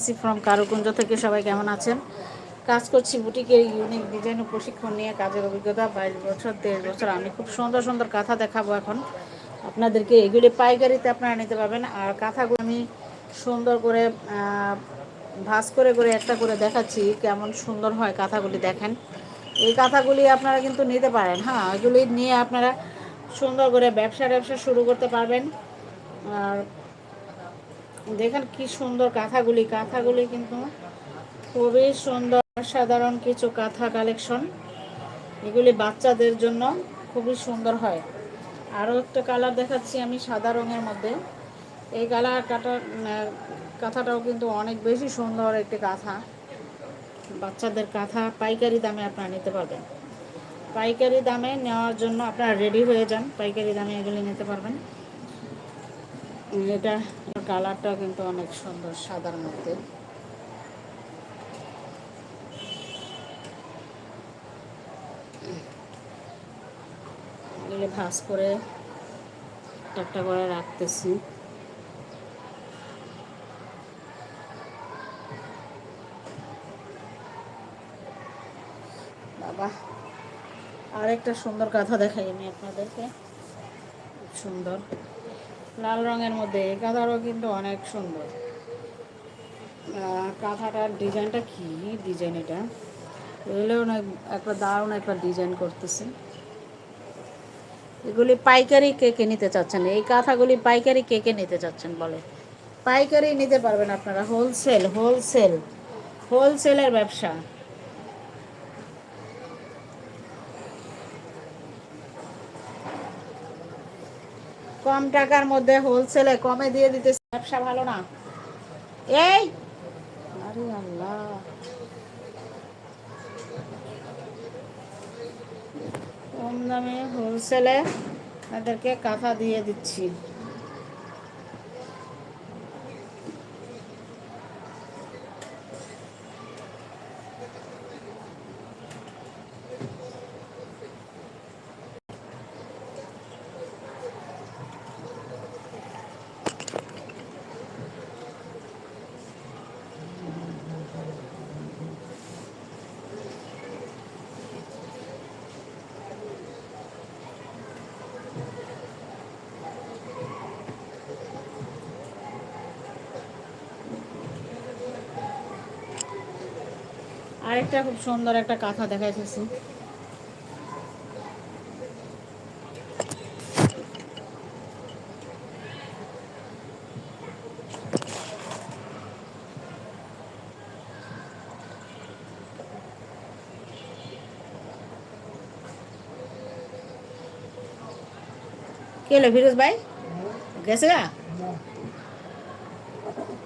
আসি ফ্রম কারুকুঞ্জ থেকে, সবাই কেমন আছেন? কাজ করছি বুটিকের ইউনিক ডিজাইন ও প্রশিক্ষণ নিয়ে, কাজের অভিজ্ঞতা, বাইশ বছর, দেড় বছর। আমি খুব সুন্দর সুন্দর কাঁথা দেখাবো এখন। আপনাদেরকে এগুলি পাইকারিতে আপনারা নিতে পারবেন। আর কাঁথাগুলো আমি সুন্দর করে ভাঁজ করে করে একটা করে দেখাচ্ছি কেমন সুন্দর হয় কাঁথাগুলি দেখেন। এই কাঁথাগুলি আপনারা কিন্তু নিতে পারেন হ্যাঁ? এগুলি নিয়ে আপনারা সুন্দর করে ব্যবসা ব্যবসা শুরু করতে পারবেন। আর দেখেন কি সুন্দর কাঁথাগুলি কাঁথাগুলি কিন্তু খুবই সুন্দর সাধারণ কিছু কাঁথা কালেকশন এগুলি বাচ্চাদের জন্য খুবই সুন্দর হয়। আরও একটা কালার দেখাচ্ছি আমি সাদা রঙের মধ্যে। এই কালার কাটা কাঁথাটাও কিন্তু অনেক বেশি সুন্দর একটি কাঁথা। বাচ্চাদের কাঁথা পাইকারি দামে আপনারা নিতে পারবেন। পাইকারি দামে নেওয়ার জন্য আপনারা রেডি হয়ে যান। পাইকারি দামে এগুলি নিতে পারবেন। এটা কালারটা কিন্তু অনেক সুন্দর সাদার মধ্যে। এগুলি ভাস করে একটা করে রাখতেছি। বাবা, আরেকটা সুন্দর কথা দেখাই আমি আপনাদেরকে। সুন্দর। লাল রঙের মধ্যে, এই কাঁথারও কিন্তু অনেক সুন্দর। কাঁথাটার ডিজাইনটা কি ডিজাইন এটা? এগুলো একটা দারুণ একটা ডিজাইন করতেছে। এগুলি পাইকারি কে কে নিতে চাচ্ছেন? এই কাঁথাগুলি পাইকারি কে কে নিতে চাচ্ছেন বলে? পাইকারি নিতে পারবেন আপনারা হোলসেল হোলসেল হোলসেলের ব্যবসা। কম টাকার মধ্যে হোলসেলে কমে দিয়ে দিতে ব্যবসা ভালো না। এই! আরে আল্লাহ। কম দামে হোলসেলে তাদেরকে কাঁথা দিয়ে দিচ্ছি। আরেকটা খুব সুন্দর একটা কাঁথা দেখাইতেছি। কে হলো ফিরোজ ভাই? গেছে গা?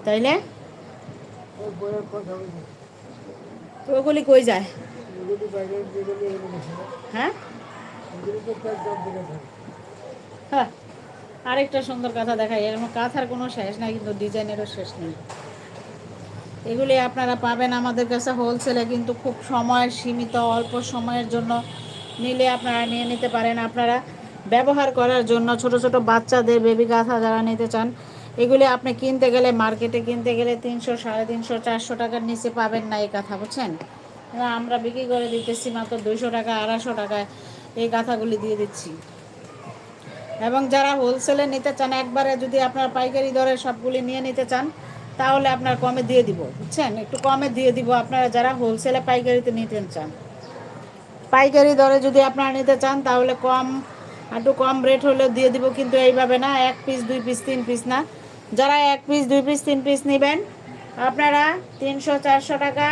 তাইলে? ওগুলি কই যায়? হ্যাঁ? হ্যাঁ আরেকটা সুন্দর কাঁথা দেখাই। এরকম কাঁথার কোনো শেষ নাই, কিন্তু ডিজাইনেরও শেষ নেই। এগুলি আপনারা পাবেন আমাদের কাছে হোলসেলে কিন্তু খুব সময় সীমিত, অল্প সময়ের জন্য নিলে আপনারা নিয়ে নিতে পারেন। আপনারা ব্যবহার করার জন্য ছোট ছোট বাচ্চাদের বেবি কাঁথা যারা নিতে চান এগুলি আপনি কিনতে গেলে মার্কেটে কিনতে গেলে তিনশো, সাড়ে তিনশো, চারশো টাকার নিচে পাবেন না এই কাঁথা বুঝছেন? আমরা বিক্রি করে দিতেছি মাত্র দুইশো টাকা, আড়াইশো টাকায় এই কাঁথাগুলি দিয়ে দিচ্ছি। এবং যারা হোলসেলে নিতে চান, একবারে যদি আপনার পাইকারি দরে সবগুলি নিয়ে নিতে চান, তাহলে আপনার কমে দিয়ে দিব, বুঝছেন? একটু কমে দিয়ে দিব আপনারা যারা হোলসেলে পাইকারিতে নিতে চান। পাইকারি দরে যদি আপনারা নিতে চান, তাহলে কম, একটু কম রেট হলেও দিয়ে দিব, কিন্তু এইভাবে না, এক পিস দুই পিস তিন পিস না। যারা এক পিস দুই পিস তিন পিস নেবেন, আপনারা তিনশো, চারশো টাকা,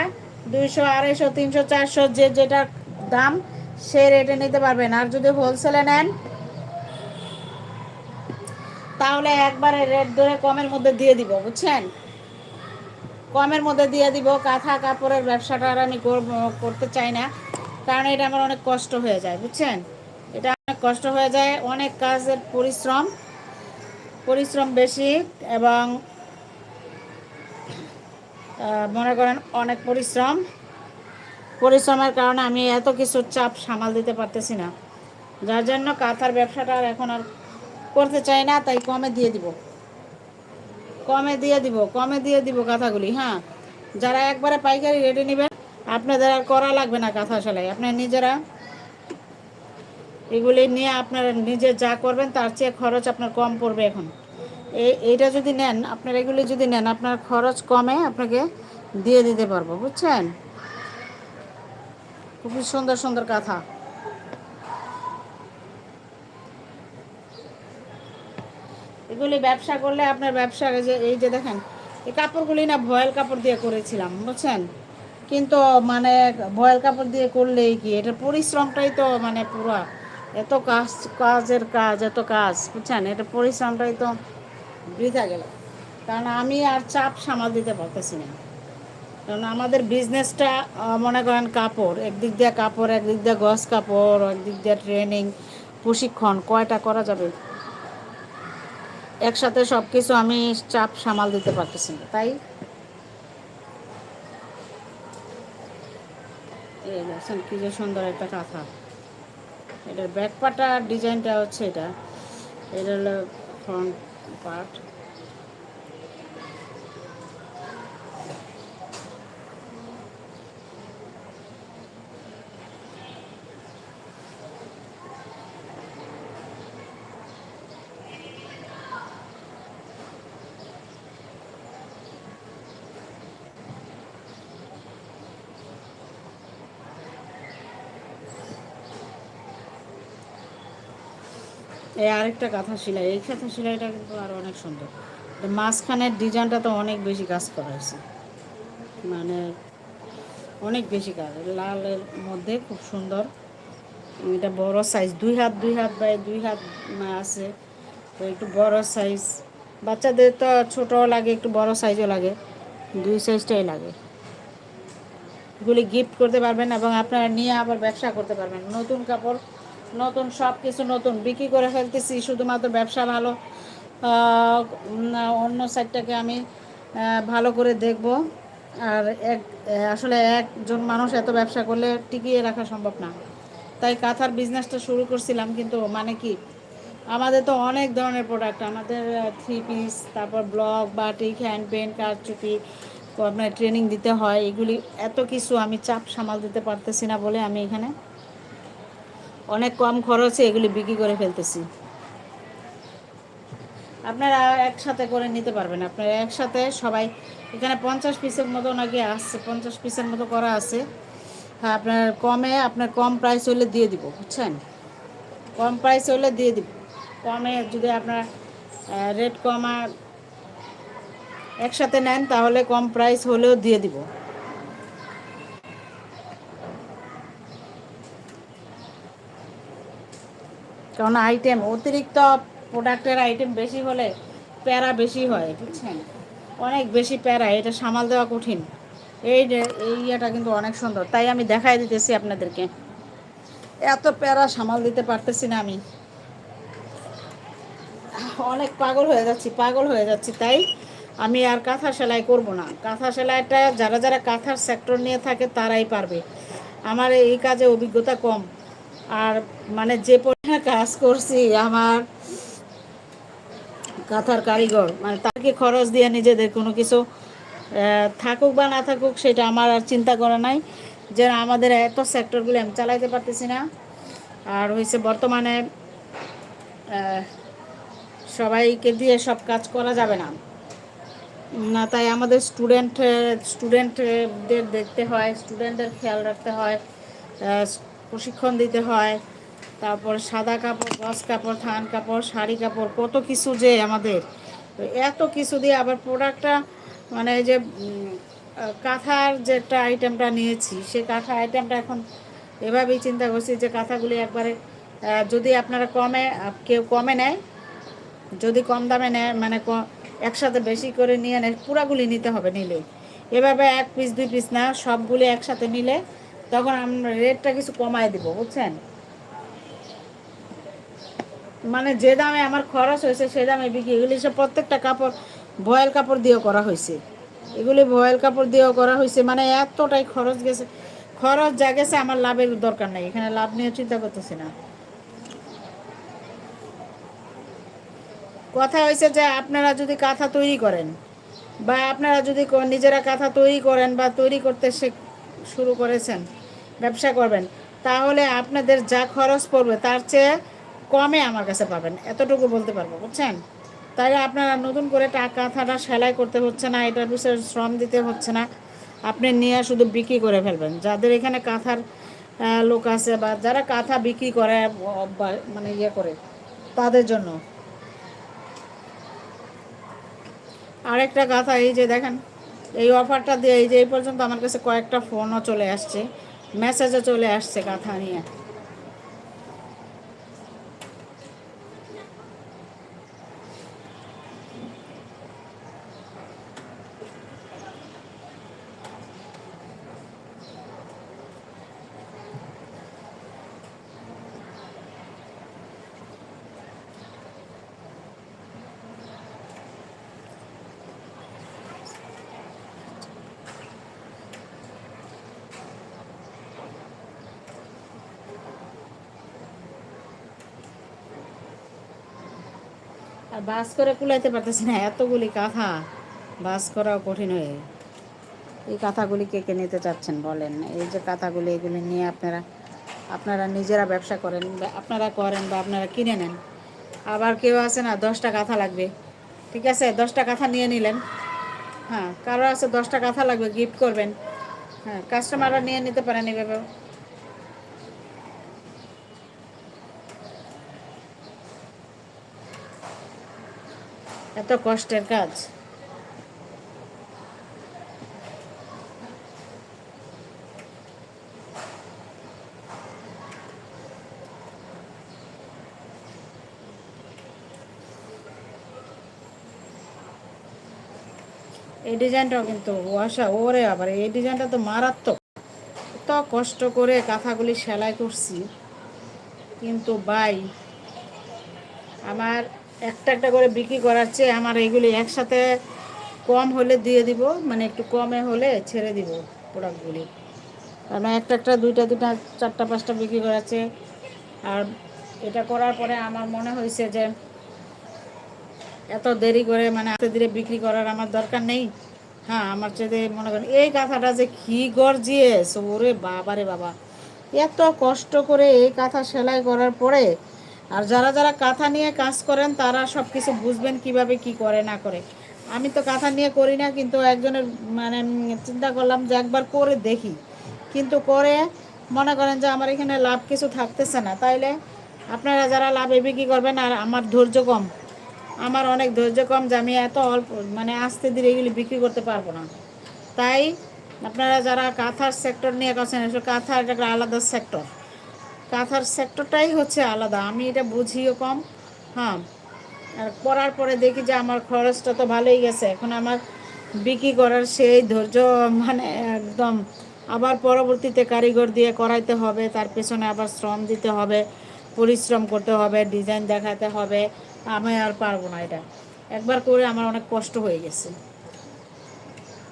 দুইশো, আড়াইশো, তিনশো, চারশো, যে যেটা দাম, সে রেটে নিতে পারবেন। আর যদি হোলসেলে নেন, তাহলে একবারে রেট ধরে কমের মধ্যে দিয়ে দিব, বুঝছেন? কমের মধ্যে দিয়ে দিব, কাঁথা কাপড়ের ব্যবসাটা আর আমি করতে চাই না, কারণ এটা আমার অনেক কষ্ট হয়ে যায়, বুঝছেন? এটা অনেক কষ্ট হয়ে যায়, অনেক কাজের পরিশ্রম পরিশ্রম বেশি এবং মনে করেন অনেক পরিশ্রম। পরিশ্রমের কারণে আমি এত কিছু চাপ সামাল দিতে পারতেছি না। যার জন্য কাঁথার ব্যবসাটা আর এখন আর করতে চাই না, তাই কমে দিয়ে দিব। কমে দিয়ে দিব, কমে দিয়ে দিব কাঁথাগুলি হ্যাঁ। যারা একবারে পাইকারি রেটে নেবেন, আপনাদের আর করা লাগবে না কাঁথা সেলাই। আপনার নিজেরা এগুলি নিয়ে আপনারা নিজে যা করবেন, তার চেয়ে খরচ আপনার কম পড়বে এখন। এই এইটা যদি নেন, আপনার এগুলি যদি নেন, আপনার খরচ কমে আপনাকে দিয়ে দিতে পারব, বুঝছেন? খুবই সুন্দর সুন্দর কাঁথা। এগুলি ব্যবসা করলে আপনার ব্যবসা যে, এই যে দেখেন, এই কাপড়গুলি না ভয়েল কাপড় দিয়ে করেছিলাম, বুঝছেন? কিন্তু মানে ভয়েল কাপড় দিয়ে করলেই কি এটা পরিশ্রমটাই তো মানে পুরো এত কাজ, কাজের কাজ, এত কাজ, বুঝছেন? এটা পরিশ্রমটাই তো বৃথা গেল। কারণ আমি আর চাপ সামাল দিতে পারতেছি না। কারণ আমাদের বিজনেসটা মনে করেন কাপড়, একদিক দিয়ে কাপড়, একদিক দিয়ে গস কাপড়, একদিক দিয়ে ট্রেনিং প্রশিক্ষণ, কয়টা করা যাবে? একসাথে সব কিছু আমি চাপ সামাল দিতে পারতেছি না। তাই? কি যে সুন্দর একটা কাঁথা। এটার ব্যাক পাটা ডিজাইনটা হচ্ছে এটা। এটা হলো ফ্রন্ট পার্ট এই আরেকটা কাঁথা সেলাই, এই কাঁথা সেলাইটা কিন্তু আরও অনেক সুন্দর। মাঝখানের ডিজাইনটা তো অনেক বেশি কাজ করা হয়েছে। মানে অনেক বেশি কাজ, লালের মধ্যে খুব সুন্দর। এটা বড় সাইজ দুই হাত দুই হাত বাই দুই হাত আছে। তো একটু বড় সাইজ বাচ্চাদের তো ছোটও লাগে, একটু বড় সাইজও লাগে। দুই সাইজটাই লাগে। এগুলি গিফট করতে পারবেন এবং আপনারা নিয়ে আবার ব্যবসা করতে পারবেন। নতুন কাপড় নতুন সব কিছু নতুন বিক্রি করে ফেলতেছি, শুধুমাত্র ব্যবসা ভালো। অন্য সাইডটাকে আমি ভালো করে দেখব। আর এক, আসলে একজন মানুষ এত ব্যবসা করলে টিকিয়ে রাখা সম্ভব না। তাই কাঁথার বিজনেসটা শুরু করছিলাম, কিন্তু মানে কি, আমাদের তো অনেক ধরনের প্রোডাক্ট আমাদের থ্রি পিস তারপর ব্লক বাটিক হ্যান্ড পেন কারচুপি, আপনার ট্রেনিং দিতে হয়, এগুলি এত কিছু আমি চাপ সামাল দিতে পারতেছি না বলে আমি এখানে অনেক কম খরচে এগুলি বিক্রি করে ফেলতেছি। আপনারা একসাথে করে নিতে পারবেন। আপনারা একসাথে সবাই, এখানে পঞ্চাশ পিসের মতো নাকি আসছে পঞ্চাশ পিসের মতো করা আছে। হ্যাঁ আপনার কমে, আপনার কম প্রাইস হলে দিয়ে দিব, বুঝছেন? কম প্রাইস হলে দিয়ে দিব। কমে যদি আপনার রেট কমা, একসাথে নেন, তাহলে কম প্রাইস হলেও দিয়ে দিব। কারণ আইটেম অতিরিক্ত প্রোডাক্টের আইটেম বেশি হলে প্যারা বেশি হয়, বুঝছেন? অনেক বেশি প্যারা, এটা সামাল দেওয়া কঠিন। এই এই ইয়েটা কিন্তু অনেক সুন্দর। তাই আমি দেখাই দিতেছি আপনাদেরকে। এত প্যারা সামাল দিতে পারতেছি না আমি। অনেক পাগল হয়ে যাচ্ছি, পাগল হয়ে যাচ্ছি। তাই আমি আর কাঁথা সেলাই করব না। কাঁথা সেলাইটা যারা যারা কাঁথার সেক্টর নিয়ে থাকে, তারাই পারবে। আমার এই কাজে অভিজ্ঞতা কম। আর মানে যে পরিমাণে কাজ করছি, আমার কাঁথার কারিগর মানে তাকে খরচ দিয়ে নিজেদের কোনো কিছু থাকুক বা না থাকুক, সেটা আমার আর চিন্তা করা নাই। যে আমাদের এত সেক্টরগুলো আমি চালাইতে পারতেছি না। আর হয়েছে বর্তমানে সবাইকে দিয়ে সব কাজ করা যাবে না। না, তাই আমাদের স্টুডেন্ট স্টুডেন্টদের দেখতে হয় স্টুডেন্টদের খেয়াল রাখতে হয় প্রশিক্ষণ দিতে হয়, তারপর সাদা কাপড় গস কাপড়, থান কাপড়, শাড়ি কাপড়, কত কিছু যে আমাদের। এত কিছু দিয়ে আবার প্রোডাক্টটা মানে যে কাঁথার যেটা আইটেমটা নিয়েছি, সে কাঁথা আইটেমটা এখন এভাবেই চিন্তা করছি যে কাঁথাগুলি একবারে যদি আপনারা কমে, কেউ কমে নেয়, যদি কম দামে নেয় মানে ক- একসাথে বেশি করে নিয়ে নেয়, পুরাগুলি নিতে হবে নিলে। এভাবে এক পিস দুই পিস না, সবগুলি একসাথে নিলে তখন আমরা রেটটা কিছু কমায় দিব, বুঝছেন? মানে যে দামে আমার খরচ হয়েছে, সে দামে বিক্রি এগুলি সব প্রত্যেকটা কাপড়, ভয়েল কাপড় দিয়েও করা হয়েছে। এগুলি ভয়েল কাপড় দিয়েও করা হয়েছে মানে এতটাই খরচ গেছে। খরচ যা গেছে, আমার লাভের দরকার নাই, এখানে লাভ নিয়ে চিন্তা করতেছি না। কথা হয়েছে যে, আপনারা যদি কাঁথা তৈরি করেন, বা আপনারা যদি নিজেরা কাঁথা তৈরি করেন, বা তৈরি করতে শে- শুরু করেছেন ব্যবসা করবেন, তাহলে আপনাদের যা খরচ পড়বে তার চেয়ে কমে আমার কাছে পাবেন। এতটুকু বলতে পারব, বুঝছেন? তাই আপনারা নতুন করে টা কাঁথাটা সেলাই করতে হচ্ছে না এটার বিষয়ে শ্রম দিতে হচ্ছে না। আপনি নিয়ে শুধু বিক্রি করে ফেলবেন। যাদের এখানে কাঁথার লোক আছে বা যারা কাঁথা বিক্রি করে মানে ইয়ে করে, তাদের জন্য। আরেকটা কাঁথা, এই যে দেখেন, এই অফারটা দিয়ে এই যে এই পর্যন্ত আমার কাছে কয়েকটা ফোনও চলে আসছে। মেসেজও চলে আসছে কথা নিয়ে। বাস করে কুলাইতে পারতেছি না, এতগুলি কাঁথা বাস করাও কঠিন হয়ে। এই কাঁথাগুলি কে কে নিতে চাচ্ছেন বলেন? এই যে কাঁথাগুলি, এগুলি নিয়ে আপনারা আপনারা নিজেরা ব্যবসা করেন বা আপনারা করেন বা আপনারা কিনে নেন। আবার কেউ আছে না, দশটা কাঁথা লাগবে। ঠিক আছে, দশটা কাঁথা নিয়ে নিলেন। হ্যাঁ কারও আছে দশটা কাঁথা লাগবে গিফট করবেন। হ্যাঁ কাস্টমাররা নিয়ে নিতে পারেন এভাবে এত কষ্টের কাজ। এই ডিজাইনটাও কিন্তু ওয়াশা ওরে আবার এই ডিজাইনটা তো মারাত্মক। এত কষ্ট করে কাঁথাগুলি সেলাই করছি। কিন্তু বাই আমার একটা একটা করে বিক্রি করার চেয়ে আমার এইগুলি একসাথে কম হলে দিয়ে দিব মানে একটু কমে হলে ছেড়ে দিব প্রোডাক্টগুলি কারণ একটা একটা, দুইটা দুইটা, চারটা, পাঁচটা বিক্রি করাচ্ছে। আর এটা করার পরে আমার মনে হয়েছে যে এত দেরি করে মানে এত ধীরে বিক্রি করার আমার দরকার নেই। হ্যাঁ আমার চেয়ে মনে করেন, এই কাঁথাটা যে কি গর্জিয়েস, ওরে বাবা রে বাবা। এত কষ্ট করে এই কাঁথা সেলাই করার পরে আর যারা যারা কাঁথা নিয়ে কাজ করেন, তারা সব কিছু বুঝবেন কীভাবে কি করে, না করে। আমি তো কাঁথা নিয়ে করি না, কিন্তু একজনের মানে চিন্তা করলাম যে একবার করে দেখি। কিন্তু করে মনে করেন যে আমার এখানে লাভ কিছু থাকতেছে না। তাইলে আপনারা যারা লাভে বিক্রি করবেন, আর আমার ধৈর্য কম। আমার অনেক ধৈর্য কম যে আমি এত অল্প মানে আস্তে ধীরে এগুলি বিক্রি করতে পারব না। তাই আপনারা যারা কাঁথার সেক্টর নিয়ে করছেন আসলে কাঁথা একটা আলাদা সেক্টর কাঁথার সেক্টরটাই হচ্ছে আলাদা। আমি এটা বুঝিও কম হ্যাঁ। আর করার পরে দেখি যে আমার খরচটা তো ভালোই গেছে। এখন আমার বিক্রি করার সেই ধৈর্য মানে একদম আবার পরবর্তীতে কারিগর দিয়ে করাইতে হবে, তার পেছনে আবার শ্রম দিতে হবে, পরিশ্রম করতে হবে, ডিজাইন দেখাতে হবে। আমি আর পারব না এটা। একবার করে আমার অনেক কষ্ট হয়ে গেছে।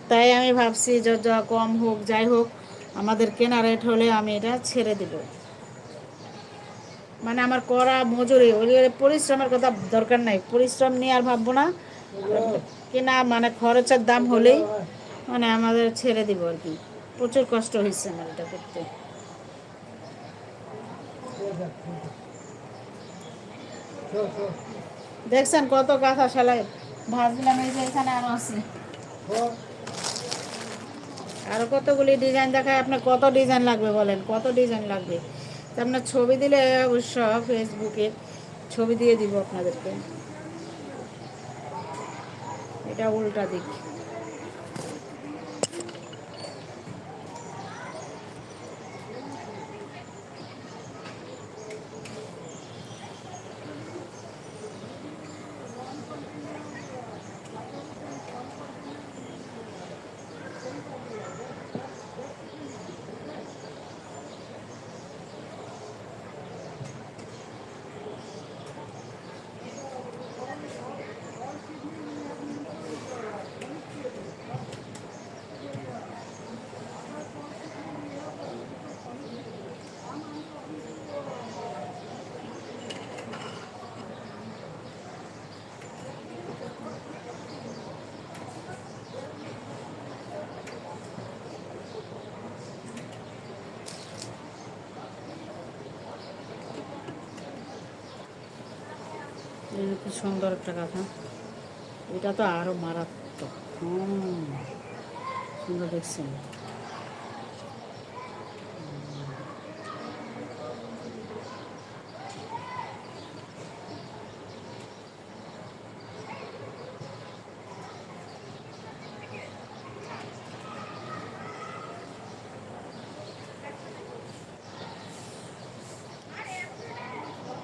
তাই আমি ভাবছি যে যা কম হোক, যাই হোক, আমাদের কেনা রেট হলে আমি এটা ছেড়ে দেব। মানে আমার করা মজুরি, ওই পরিশ্রমের কথা দরকার নাই। পরিশ্রম নিয়ে আর ভাববো না। কেনা মানে খরচের দাম হলেই মানে আমাদের ছেড়ে দিব আর কি। প্রচুর কষ্ট হয়েছে আমার এটা করতে। দেখছেন কত কাঁথা সেলাই ভাবছিলাম এই যে এখানে আরও আছে। আরও কতগুলি ডিজাইন দেখায় আপনার কত ডিজাইন লাগবে বলেন? কত ডিজাইন লাগবে? আপনার ছবি দিলে অবশ্য ফেসবুকে ছবি দিয়ে দিব আপনাদেরকে। এটা উল্টা দিক। সুন্দর একটা কথা এটা তো আরও মারাত্মক। হুম সুন্দর দেখছেন।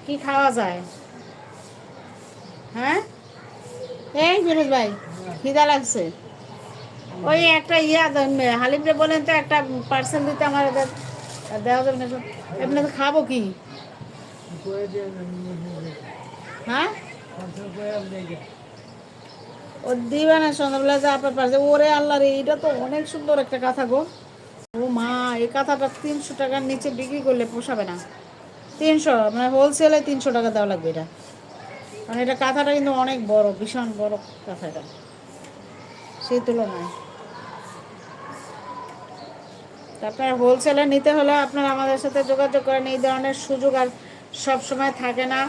কি খাওয়া যায় হ্যাঁ এই ফিরোজ ভাই, খিদা লাগছে। ওই একটা ইয়া হালিমরে বলেন তো একটা পার্সেল দিতে আমার দেওয়া যাবে না আপনি তো খাব কি? হ্যাঁ? ও দিবে না সন্ধ্যাবেলা যা আপনার পাশে ওরে আল্লাহ রে, এটা তো অনেক সুন্দর একটা কথা গো। ও মা, এই কথাটা তিনশো টাকার নিচে বিক্রি করলে পোষাবে না। তিনশো মানে হোলসেলে তিনশো টাকা দেওয়া লাগবে এটা। কারণ এটা কাঁথাটা কিন্তু অনেক বড়, ভীষণ বড় কাঁথাটা। সেই তুলনায়। তারপর হোলসেলে নিতে হলে আপনারা আমাদের সাথে যোগাযোগ করেন, এই ধরনের সুযোগ আর সবসময় থাকে না।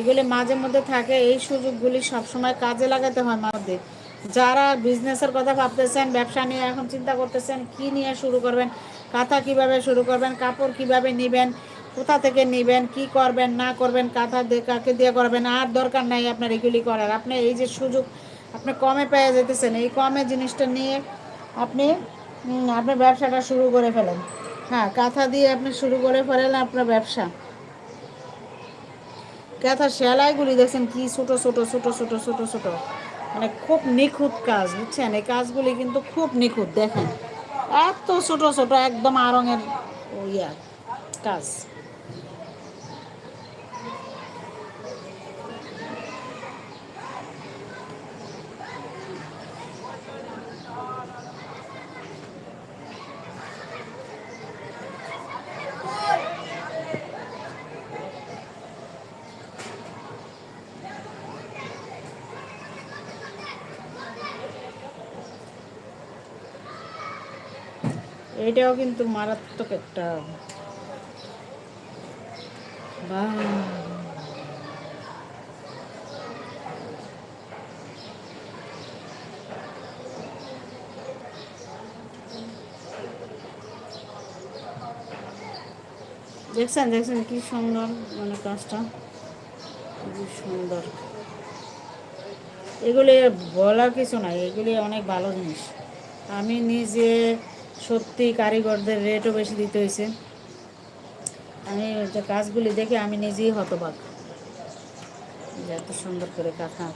এগুলি মাঝে মধ্যে থাকে, এই সুযোগগুলি সবসময় কাজে লাগাতে হয় আমাদের যারা বিজনেসের কথা ভাবতেছেন, ব্যবসা নিয়ে এখন চিন্তা করতেছেন, কি নিয়ে শুরু করবেন, কাঁথা কীভাবে শুরু করবেন, কাপড় কীভাবে নেবেন কোথা থেকে নেবেন কি করবেন না করবেন কাঁথা দিয়ে কাকে দিয়ে করবেন আর দরকার নাই আপনার এগুলি করার। আপনি এই যে সুযোগ আপনি কমে পেয়ে যেতেছেন এই কমে জিনিসটা নিয়ে আপনি উম, আপনার ব্যবসাটা শুরু করে ফেলেন। হ্যাঁ কাঁথা দিয়ে আপনি শুরু করে ফেলেন আপনার ব্যবসা। কাঁথা সেলাইগুলি দেখছেন কি ছোটো ছোটো ছোটো ছোটো ছোটো ছোটো। মানে খুব নিখুঁত কাজ বুঝছেন? এই কাজগুলি কিন্তু খুব নিখুঁত দেখেন। এত ছোট ছোট একদম আরঙের ইয়া কাজ। এটাও কিন্তু মারাত্মক একটা দেখছেন দেখছেন কি সুন্দর মানে কাজটা? খুবই সুন্দর। এগুলি বলার কিছু নাই, এগুলি অনেক ভালো জিনিস। আমি নিজে সত্যি কারিগরদের রেটও বেশি দিতে হয়েছে। আমি যে কাজগুলি দেখে, আমি নিজেই হতবাক। এত সুন্দর করে কাঁথা।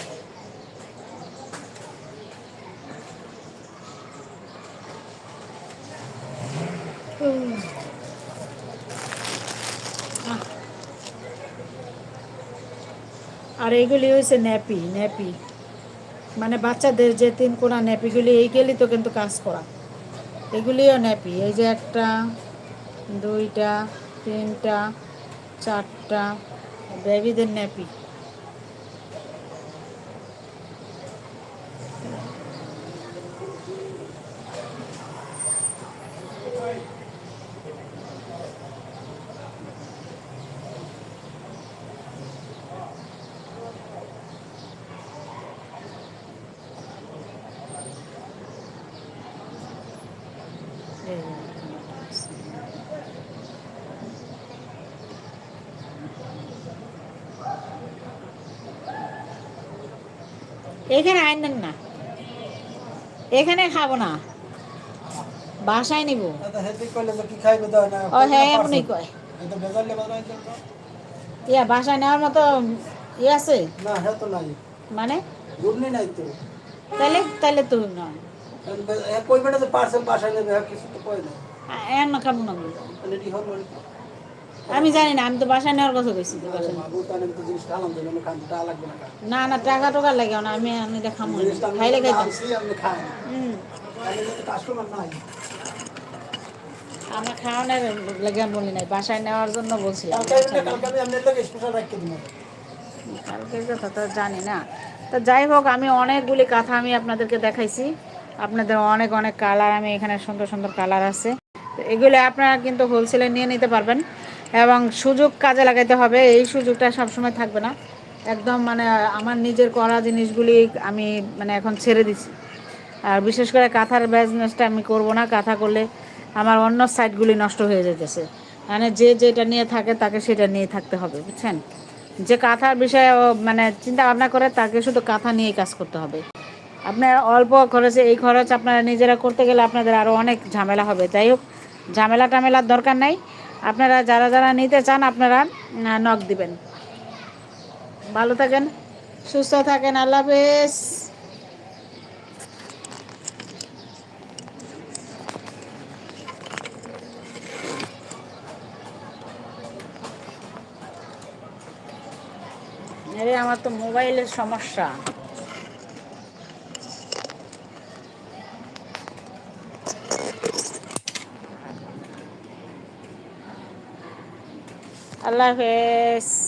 আর এইগুলি হয়েছে ন্যাপি ন্যাপি। মানে বাচ্চাদের যে তিন কোনা ন্যাপিগুলি, এইগুলি তো কিন্তু কাজ করা। এগুলিও ন্যাপি। এই যে একটা দুইটা তিনটা চারটা বেবিদের ন্যাপি। এখানে আইনেন না। এখানে খাব না। বাসায় নিব। ও হ্যাঁ এমনই কয়। ইয়া বাসায় নেওয়ার মতো ইয়ে আছে? না হে মানে? তাহলে তাহলে তো। নয়। এ কই বেটা তো পার্সেল বাসায় নেবে হ্যাঁ কিছু তো কই না। এর না খাব না। আমি। জানি না, আমি তো বাসায় নেওয়ার কথা কইছি না না, টাকা টোকা লাগে না, আমি আমি দেখামো না। খাইলে খাইতাম। আমার খাওয়ানোর লেগে বলি নাই, বাসায় নেওয়ার জন্য বলছিলাম। জানি না। তো যাই হোক, আমি অনেকগুলি কাঁথা আমি আপনাদেরকে দেখাইছি। আপনাদের অনেক অনেক কালার আমি এখানে সুন্দর সুন্দর কালার আছে। তো এগুলো আপনারা কিন্তু হোলসেলে নিয়ে নিতে পারবেন। এবং সুযোগ কাজে লাগাইতে হবে, এই সুযোগটা সবসময় থাকবে না। একদম মানে আমার নিজের করা জিনিসগুলি আমি মানে এখন ছেড়ে দিছি। আর বিশেষ করে কাঁথার বিজনেসটা আমি করব না, কাঁথা করলে আমার অন্য সাইডগুলি নষ্ট হয়ে যেতেছে মানে যে যেটা নিয়ে থাকে, তাকে সেটা নিয়ে থাকতে হবে, বুঝছেন? যে কাঁথার বিষয়ে মানে চিন্তা ভাবনা করে, তাকে শুধু কাঁথা নিয়েই কাজ করতে হবে। আপনার অল্প খরচে এই খরচ আপনারা নিজেরা করতে গেলে আপনাদের আরও অনেক ঝামেলা হবে। যাই হোক ঝামেলা টামেলার দরকার নাই। আপনারা যারা যারা নিতে চান, আপনারা নখ দিবেন। ভালো থাকেন, সুস্থ থাকেন, আল্লাহ হাফেজ। আরে, আমার তো মোবাইলের সমস্যা। আল্লাহ হাফেজ।